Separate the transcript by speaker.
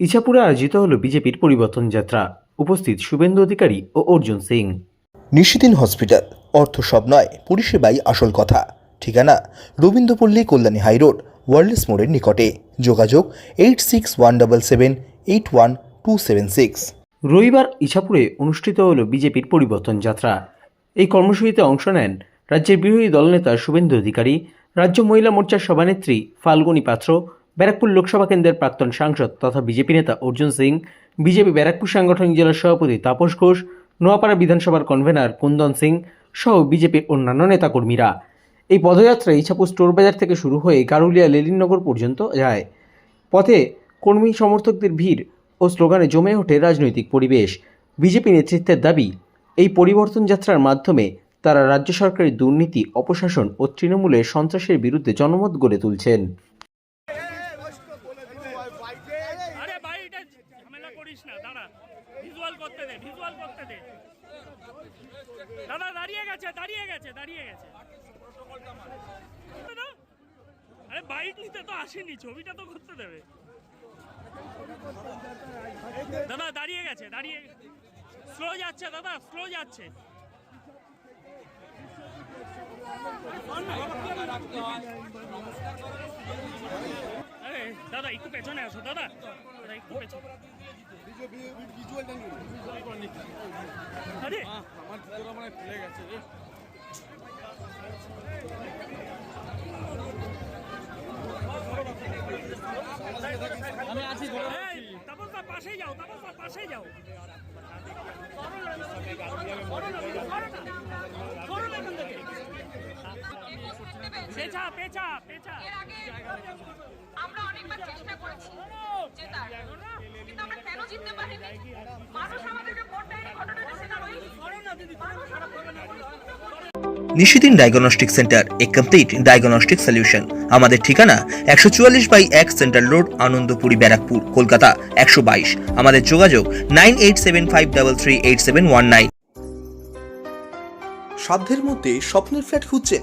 Speaker 1: ইছাপুরে আয়োজিত হল বিজেপির পরিবর্তন যাত্রা। উপস্থিত শুভেন্দু অধিকারী ও অর্জুন সিং।
Speaker 2: নিশিদিন হসপিটাল অর্থ সব নয় পরিষেবাই আসল কথা। ঠিকানা রবীন্দ্রপল্লী কল্যাণী হাইরোড ওয়ার্ল্ডস মোড়ের নিকটে। যোগাযোগ eight six one double seven eight one two seven six.
Speaker 1: রবিবার ইছাপুরে অনুষ্ঠিত হল বিজেপির পরিবর্তন যাত্রা। এই কর্মসূচিতে অংশ নেন রাজ্যের বিরোধী দলনেতা শুভেন্দু অধিকারী রাজ্য মহিলা মোর্চার সভানেত্রী ফাল্গুনী পাত্র ব্যারাকপুর লোকসভা কেন্দ্রের প্রাক্তন সাংসদ তথা বিজেপি নেতা অর্জুন সিং, বিজেপি ব্যারাকপুর সাংগঠনিক জেলার সভাপতি তাপস ঘোষ, নোয়াপাড়া বিধানসভার কনভেনার কুন্দন সিং সহ বিজেপির অন্যান্য নেতাকর্মীরা। এই পদযাত্রা ইছাপুর স্টোর বাজার থেকে শুরু হয়ে গারুলিয়া লেলিননগর পর্যন্ত যায়। পথে কর্মী সমর্থকদের ভিড় ও স্লোগানে জমে ওঠে রাজনৈতিক পরিবেশ। বিজেপি নেতৃত্বের দাবি, এই পরিবর্তন যাত্রার মাধ্যমে তারা রাজ্য সরকারের দুর্নীতি, অপশাসন ও তৃণমূলের সন্ত্রাসের বিরুদ্ধে জনমত গড়ে তুলছেন।
Speaker 3: আরে ভাই, এটা ঝামেলা করিস না, দাঁড়া। ভিজুয়াল করতে দে ভিজুয়াল করতে দে। দাদা, দাঁড়িয়ে গেছে দাঁড়িয়ে গেছে দাঁড়িয়ে গেছে। আরে বাইক নিতে তো আসেনি, ছবিটা তো করতে দেবে। দাদা, দাঁড়িয়ে গেছে, দাঁড়িয়ে। স্লো যাচ্ছে, দাদা স্লো যাচ্ছে। আরে দাদা একটু পেছনে আসো দাদা। দাদা একটু পেছনে। আরে! এই, তাপসদা পাশে যাও তাপসদা পাশে যাও। পেছা পেছা পেছা
Speaker 4: এর আগে আমরা অনেকবার চেষ্টা করেছি জেতার কিন্তু আমরা কেন জিততে পারিনি? মানুষ আমাদেরকে ভোট দেয়নি ঘটনাটা সেটা রয়েছে মানুষ
Speaker 2: নিশিদিন diagnostic centre a complete diagnostic solution আমাদের ঠিকানা একশো চুয়াল্লিশ বাই এক সেন্ট্রাল রোড আনন্দপুরি ব্যারাকপুর কলকাতা একশো বাইশ। আমাদের যোগাযোগ nine eight seven five double three eight seven one nine. সাধ্যের মধ্যে স্বপ্নের ফ্ল্যাট খুঁজছেন